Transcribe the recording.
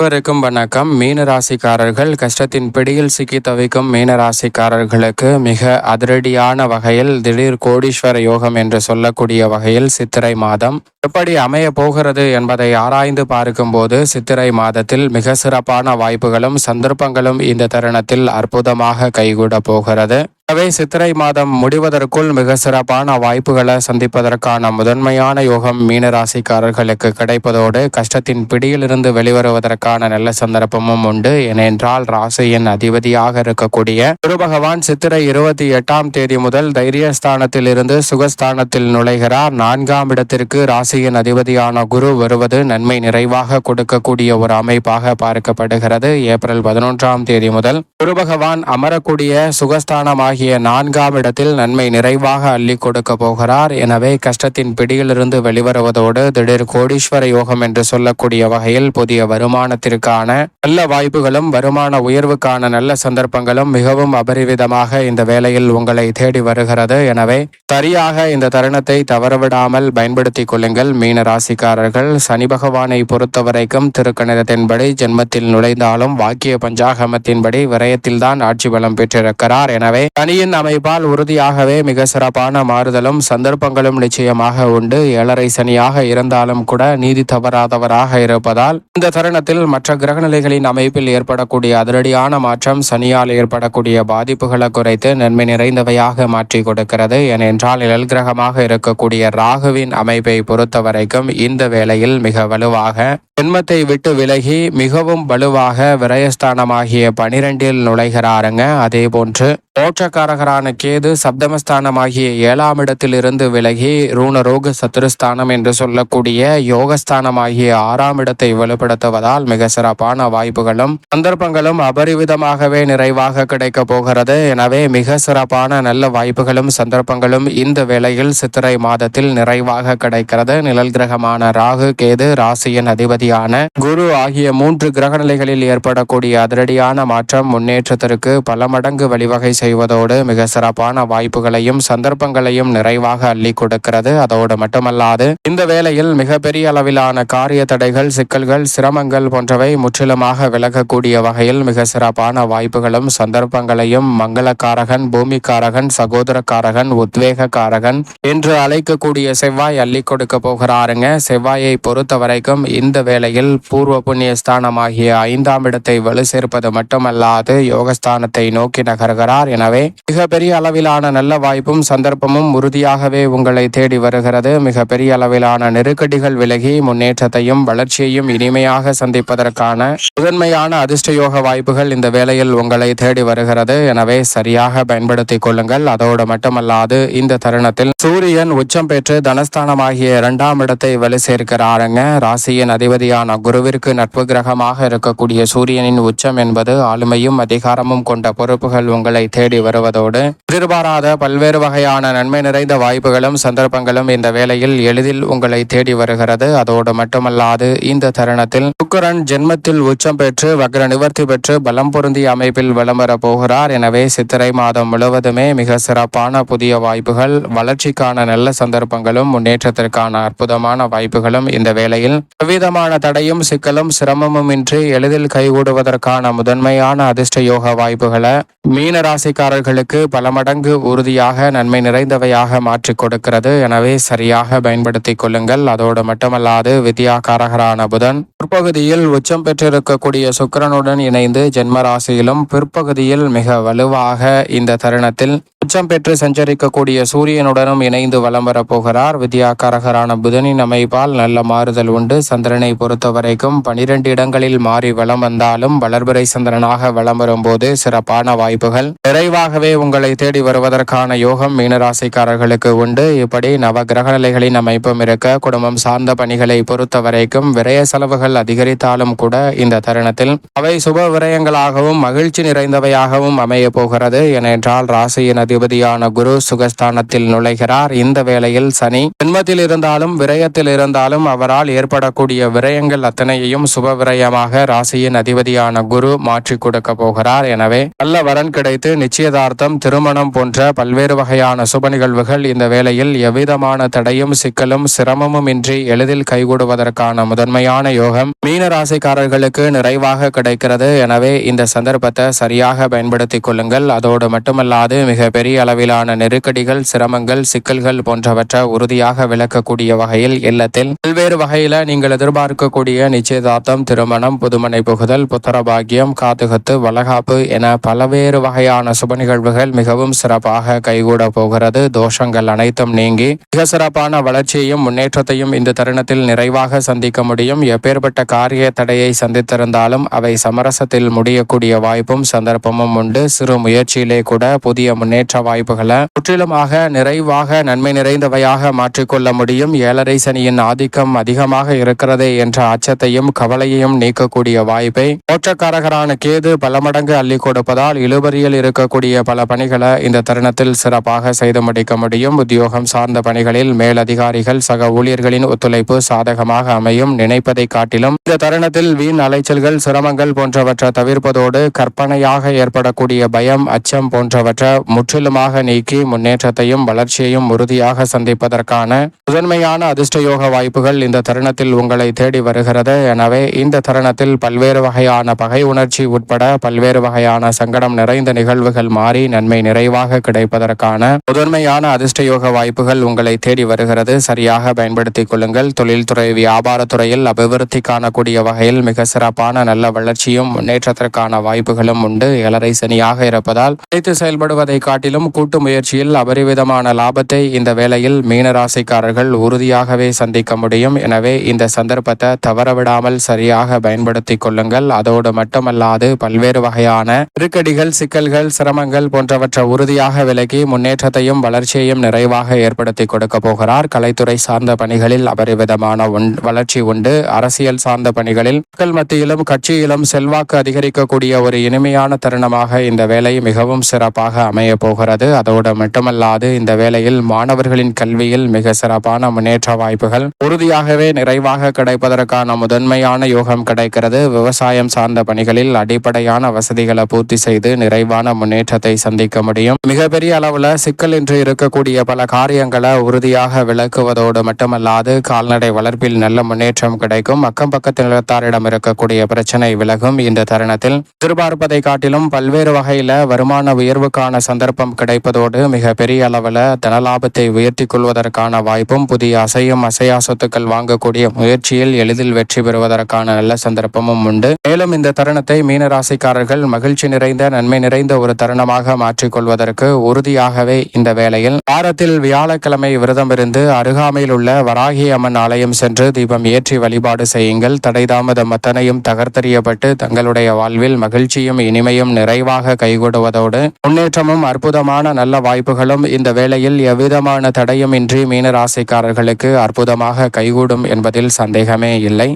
அனைவருக்கும் வணக்கம். மீனராசிக்காரர்கள் கஷ்டத்தின் பிடியில் சிக்கி தவிக்கும் மீனராசிக்காரர்களுக்கு மிக அதிரடியான வகையில் திடீர் கோடீஸ்வர யோகம் என்று சொல்லக்கூடிய வகையில் சித்திரை மாதம் எப்படி அமைய போகிறது என்பதை ஆராய்ந்து பார்க்கும்போது சித்திரை மாதத்தில் மிக சிறப்பான வாய்ப்புகளும் சந்தர்ப்பங்களும் இந்த தருணத்தில் அற்புதமாக கைகூட போகிறது. எனவே சித்திரை மாதம் முடிவதற்குள் மிக சிறப்பான வாய்ப்புகளை சந்திப்பதற்கான முதன்மையான யோகம் மீனராசிக்காரர்களுக்கு கிடைப்பதோடு கஷ்டத்தின் பிடியிலிருந்து வெளிவருவதற்கான நல்ல சந்தர்ப்பமும் உண்டு. ஏனென்றால் ராசியின் அதிபதியாக இருக்கக்கூடிய குரு பகவான் சித்திரை இருபத்தி எட்டாம் தேதி முதல் தைரியஸ்தானத்தில் இருந்து சுகஸ்தானத்தில் நுழைகிறார். நான்காம் இடத்திற்கு ராசியின் அதிபதியான குரு வருவது நன்மை நிறைவாக கொடுக்கக்கூடிய ஒரு அமைப்பாக பார்க்கப்படுகிறது. ஏப்ரல் பதினொன்றாம் தேதி முதல் குரு பகவான் அமரக்கூடிய சுகஸ்தானமாக ஆகிய நான்காம் இடத்தில் நன்மை நிறைவாக அள்ளி கொடுக்க போகிறார். எனவே கஷ்டத்தின் பிடியிலிருந்து வெளிவருவதோடு திடீர் கோடீஸ்வர யோகம் என்று சொல்லக்கூடிய வகையில் புதிய வருமானத்திற்கான நல்ல வாய்ப்புகளும் வருமான உயர்வுக்கான நல்ல சந்தர்ப்பங்களும் மிகவும் அபரிவிதமாக இந்த வேளையில் உங்களை தேடி வருகிறது. எனவே சரியாக இந்த தருணத்தை தவறவிடாமல் பயன்படுத்திக் கொள்ளுங்கள். மீன ராசிக்காரர்கள் சனி பகவானை பொறுத்தவரைக்கும் திருக்கணிதத்தின்படி ஜென்மத்தில் நுழைந்தாலும் வாக்கிய பஞ்சாகமத்தின்படி விரயத்தில்தான் ஆட்சி பலம் பெற்றிருக்கிறார். எனவே சனியின் அமைப்பால் உறுதியாகவே மிக சிறப்பான மாறுதலும் சந்தர்ப்பங்களும் நிச்சயமாக உண்டு. ஏழரை சனியாக இருந்தாலும் கூட நீதி தவறாதவராக இருப்பதால் இந்த தருணத்தில் மற்ற கிரகநிலைகளின் அமைப்பில் ஏற்படக்கூடிய அதிரடியான மாற்றம் சனியால் ஏற்படக்கூடிய பாதிப்புகளை குறைத்து நன்மை நிறைந்தவையாக மாற்றி கொடுக்கிறது. ஏனென்றால் நிழல் கிரகமாக இருக்கக்கூடிய ராகுவின் அமைப்பை பொறுத்த வரைக்கும் இந்த வேளையில் மிக வலுவாக ஜென்மத்தை விட்டு விலகி மிகவும் வலுவாக விரயஸ்தானமாகிய பனிரெண்டில் நுழைகிறாருங்க. அதே போன்று மோட்சக்காரகரான கேது சப்தமஸ்தானமாகிய ஏழாம் இடத்திலிருந்து விலகி ரூணரோக சத்துருஸ்தானம் என்று சொல்லக்கூடிய யோகஸ்தானமாகிய ஆறாம் இடத்தை வலுப்படுத்துவதால் மிக சிறப்பான வாய்ப்புகளும் சந்தர்ப்பங்களும் அபரிவிதமாகவே நிறைவாக கிடைக்க போகிறது. எனவே மிக சிறப்பான நல்ல வாய்ப்புகளும் சந்தர்ப்பங்களும் இந்த வேளையில் சித்திரை மாதத்தில் நிறைவாக கிடைக்கிறது. நிழல் கிரகமான ராகு கேது ராசியின் அதிபதியான குரு ஆகிய மூன்று கிரக நிலைகளில் ஏற்படக்கூடிய அதிரடியான மாற்றம் முன்னேற்றத்திற்கு பல மடங்கு வழிவகை செய்வதோடு மிக சிறப்பான வாய்ப்புகளையும் சந்தர்ப்பங்களையும் நிறைவாக அள்ளி கொடுக்கிறது. அதோடு மட்டுமல்லாது இந்த வேளையில் மிகப்பெரிய அளவிலான காரிய தடைகள் சிக்கல்கள் சிரமங்கள் போன்றவை முற்றிலுமாக விலகக்கூடிய வகையில் மிக சிறப்பான வாய்ப்புகளும் சந்தர்ப்பங்களையும் மங்களக்காரகன் பூமிக்காரகன் சகோதரக்காரகன் உத்வேகக்காரகன் என்று அழைக்கக்கூடிய செவ்வாய் அள்ளி கொடுக்க போகிறாருங்க. செவ்வாயை பொறுத்த வரைக்கும் இந்த வேளையில் பூர்வ புண்ணிய ஸ்தானமாகிய ஐந்தாம் இடத்தை வலு சேர்ப்பது மட்டுமல்லாது யோகஸ்தானத்தை நோக்கி நகர்கிறார். எனவே மிகப்பெரிய அளவிலான நல்ல வாய்ப்பும் சந்தர்ப்பமும் உறுதியாகவே உங்களை தேடி வருகிறது. மிகப்பெரிய அளவிலான நெருக்கடிகள் விலகி முன்னேற்றத்தையும் வளர்ச்சியையும் இனிமையாக சந்திப்பதற்கான முதன்மையான அதிர்ஷ்ட யோக வாய்ப்புகள் இந்த வேளையில் உங்களை தேடி வருகிறது. எனவே சரியாக பயன்படுத்திக் கொள்ளுங்கள். அதோடு மட்டுமல்லாது இந்த தருணத்தில் சூரியன் உச்சம் பெற்று தனஸ்தானமாகிய இரண்டாம் இடத்தை வலு சேர்க்கிறாருங்க. ராசியின் அதிபதி அதிபதியான குருவிற்கு நட்பு கிரகமாக இருக்கக்கூடிய சூரியனின் உச்சம் என்பது ஆளுமையும் அதிகாரமும் கொண்ட பொறுப்புகள் உங்களை தேடி வருவதோடு எதிர்பாராத பல்வேறு வகையான நன்மை நிறைந்த வாய்ப்புகளும் சந்தர்ப்பங்களும் இந்த வேளையில் எளிதில் உங்களை தேடி வருகிறது. அதோடு மட்டுமல்லாது இந்த தருணத்தில் சுக்கரன் ஜென்மத்தில் உச்சம் பெற்று வக்ர நிவர்த்தி பெற்று பலம் பொருந்திய அமைப்பில் வலம் வர போகிறார். எனவே சித்திரை மாதம் முழுவதுமே மிக சிறப்பான புதிய வாய்ப்புகள் வளர்ச்சிக்கான நல்ல சந்தர்ப்பங்களும் முன்னேற்றத்திற்கான அற்புதமான வாய்ப்புகளும் இந்த வேளையில் எவ்விதமான தடையும் சிக்கலும் சிரமமும் இன்றி எளிதில் கைகூடுவதற்கான முதன்மையான அதிர்ஷ்ட யோக வாய்ப்புகளை மீன ராசிக்காரர்களுக்கு பல மடங்கு உறுதியாக நன்மை நிறைந்தவையாக மாற்றி கொடுக்கிறது. எனவே சரியாக பயன்படுத்திக் கொள்ளுங்கள். அதோடு மட்டுமல்லாது வித்யாகாரகரான புதன் பிற்பகுதியில் உச்சம் பெற்றிருக்கக்கூடிய சுக்கரனுடன் இணைந்து ஜென்ம ராசியிலும் பிற்பகுதியில் மிக வலுவாக இந்த தருணத்தில் உச்சம் பெற்று சஞ்சரிக்கக்கூடிய சூரியனுடனும் இணைந்து வலம் வரப்போகிறார். வித்யாகாரகரான புதனின் அமைப்பால் நல்ல மாறுதல் உண்டு. சந்திரனை பொறுத்த வரைக்கும் பனிரெண்டு இடங்களில் மாறி வலம் வந்தாலும் வளர்பிறை சந்திரனாக வலம் வரும்போது சிறப்பான வாய்ப்புகள். நிறைவாகவே உங்களை தேடி வருவதற்கான யோகம் மீனராசிக்காரர்களுக்கு உண்டு. இப்படி நவ கிரகநிலைகளின் அமைப்பும் இருக்க குடும்பம் சார்ந்த பணிகளை பொறுத்த வரைக்கும் விரய செலவுகள் அதிகரித்தாலும் கூட இந்த தருணத்தில் அவை சுப விரயங்களாகவும் மகிழ்ச்சி நிறைந்தவையாகவும் அமைய போகிறது. ஏனென்றால் ராசியின் அதிபதியான குரு சுகஸ்தானத்தில் நுழைகிறார். இந்த வேளையில் சனி ஜென்மத்தில் இருந்தாலும் விரயத்தில் இருந்தாலும் அவரால் ஏற்படக்கூடிய விரயங்கள் அத்தனையையும் சுப விரயமாக ராசியின் அதிபதியான குரு மாற்றி கொடுக்க போகிறார். எனவே நல்ல வரன் கிடைத்து நிச்சயதார்த்தம் திருமணம் போன்ற பல்வேறு வகையான சுப நிகழ்வுகள் இந்த வேளையில் எவ்விதமான தடையும் சிக்கலும் சிரமமும் இன்றி எளிதில் கைகூடுவதற்கான முதன்மையான யோக யோகம் மீன ராசிக்காரர்களுக்கு நிறைவாக கிடைக்கிறது. எனவே இந்த சந்தர்ப்பத்தை சரியாக பயன்படுத்திக் கொள்ளுங்கள். அதோடு மட்டுமல்லாது மிக பெரிய அளவிலான நெருக்கடிகள் சிரமங்கள் சிக்கல்கள் போன்றவற்றை உறுதியாக விளக்கக்கூடிய வகையில் இல்லத்தில் பல்வேறு வகையில நீங்கள் எதிர்பார்க்கக்கூடிய நிச்சயதார்த்தம் திருமணம் புதுமனை புகுதல் புத்திரபாகியம் காத்துகத்து வளகாப்பு என பலவேறு வகையான சுப நிகழ்வுகள் மிகவும் சிறப்பாக கைகூட போகிறது. தோஷங்கள் அனைத்தும் நீங்கி மிக சிறப்பான வளர்ச்சியையும் முன்னேற்றத்தையும் இந்த தருணத்தில் நிறைவாக சந்திக்க முடியும். எப்பேற்பட்ட காரிய தடையை சந்தித்திருந்தாலும் அவை சமரசத்தில் முடியக்கூடிய வாய்ப்பும் சந்தர்ப்பமும் உண்டு. சிறு முயற்சியிலே கூட புதிய முன்னேற்ற வாய்ப்புகளை முற்றிலுமாக நிறைவாக நன்மை நிறைந்தவையாக மாற்றிக்கொள்ள முடியும். ஏழரை சனியின் ஆதிக்கம் அதிகமாக இருக்கிறதே என்ற அச்சத்தையும் கவலையையும் நீக்கக்கூடிய வாய்ப்பை மோட்சக்காரகரான கேது பல மடங்கு அள்ளி கொடுப்பதால் இழுபறியில் இருக்கக்கூடிய பல பணிகளை இந்த தருணத்தில் சிறப்பாக செய்து முடிக்க முடியும். உத்தியோகம் சார்ந்த பணிகளில் மேலதிகாரிகள் சக ஊழியர்களின் ஒத்துழைப்பு சாதகமாக அமையும். நினைப்பதை காட்டிலும் இந்த தருணத்தில் வீண் அலைச்சல்கள் சிரமங்கள் போன்றவற்றை தவிர்ப்பதோடு கற்பனையாக ஏற்படக்கூடிய பயம் அச்சம் போன்றவற்றை முற்றிலுமாக நீக்கி முன்னேற்றத்தையும் வளர்ச்சியையும் உறுதியாக சந்திப்பதற்கான முதன்மையான அதிர்ஷ்டயோக வாய்ப்புகள் இந்த தருணத்தில் உங்களை தேடி வருகிறது. எனவே இந்த தருணத்தில் பல்வேறு வகையான பகை உணர்ச்சி உட்பட பல்வேறு வகையான சங்கடம் நிறைந்த நிகழ்வுகள் மாறி நன்மை நிறைவாக கிடைப்பதற்கான முதன்மையான அதிர்ஷ்டயோக வாய்ப்புகள் உங்களை தேடி வருகிறது. சரியாக பயன்படுத்திக் கொள்ளுங்கள். தொழில்துறை வியாபாரத்துறையில் அபிவிருத்திக்கு காணக்கூடிய வகையில் மிக சிறப்பான நல்ல வளர்ச்சியும் முன்னேற்றத்திற்கான வாய்ப்புகளும் உண்டு. ஏழரை சனியாக இருப்பதால் நினைத்து செயல்படுவதை காட்டிலும் கூட்டு முயற்சியில் அபரிவிதமான லாபத்தை இந்த வேளையில் மீனராசிக்காரர்கள் உறுதியாகவே சந்திக்க முடியும். எனவே இந்த சந்தர்ப்பத்தை தவறவிடாமல் சரியாக பயன்படுத்தி கொள்ளுங்கள். அதோடு மட்டுமல்லாது பல்வேறு வகையான நெருக்கடிகள் சிக்கல்கள் சிரமங்கள் போன்றவற்றை உறுதியாக விலகி முன்னேற்றத்தையும் வளர்ச்சியையும் நிறைவாக ஏற்படுத்தி கொடுக்க போகிறார். கலைத்துறை சார்ந்த பணிகளில் அபரிவிதமான வளர்ச்சி உண்டு. அரசியல் சார்ந்த பணிகளில் மக்கள் மத்தியிலும் கட்சியிலும் செல்வாக்கு அதிகரிக்கக்கூடிய ஒரு இனிமையான தருணமாக இந்த வேலை மிகவும் சிறப்பாக அமைய போகிறது. அதோடு மட்டுமல்லாது இந்த வேளையில் மாணவர்களின் கல்வியில் மிக சிறப்பான முன்னேற்ற வாய்ப்புகள் உறுதியாகவே நிறைவாக கிடைப்பதற்கான முதன்மையான யோகம் கிடைக்கிறது. விவசாயம் சார்ந்த பணிகளில் அடிப்படையான வசதிகளை பூர்த்தி செய்து நிறைவான முன்னேற்றத்தை சந்திக்க முடியும். மிகப்பெரிய அளவுல சிக்கல் என்று இருக்கக்கூடிய பல காரியங்களை உறுதியாக விளக்குவதோடு மட்டுமல்லாது கால்நடை வளர்ப்பில் நல்ல முன்னேற்றம் கிடைக்கும். மக்கள் அக்கம் பக்கத்து நிலத்தாரிடம் இருக்கக்கூடிய பிரச்சனை விலகும். இந்த தருணத்தில் எதிர்பார்ப்பதை காட்டிலும் பல்வேறு வகையில வருமான உயர்வுக்கான சந்தர்ப்பம் கிடைப்பதோடு மிக பெரிய அளவில் தனலாபத்தை உயர்த்தி கொள்வதற்கான வாய்ப்பும் புதிய அசையும் அசையா சொத்துக்கள் வாங்கக்கூடிய முயற்சியில் எளிதில் வெற்றி பெறுவதற்கான நல்ல சந்தர்ப்பமும் உண்டு. மேலும் இந்த தருணத்தை மீனராசிக்காரர்கள் மகிழ்ச்சி நிறைந்த நன்மை நிறைந்த ஒரு தருணமாக மாற்றிக்கொள்வதற்கு உறுதியாகவே இந்த வேளையில் வாரத்தில் வியாழக்கிழமை விரதம் இருந்து அருகாமையில் உள்ள வராகி அம்மன் ஆலயம் சென்று தீபம் ஏற்றி வழிபாடு செய்ய செய்யுங்கள். தடைதாமதம் அத்தனையும் தகர்த்தறியப்பட்டு தங்களுடைய வாழ்வில் மகிழ்ச்சியும் இனிமையும் நிறைவாக கைகூடுவதோடு முன்னேற்றமும் அற்புதமான நல்ல வாய்ப்புகளும் இந்த வேளையில் எவ்விதமான தடையும் இன்றி மீனராசிக்காரர்களுக்கு அற்புதமாக கைகூடும் என்பதில் சந்தேகமே இல்லை.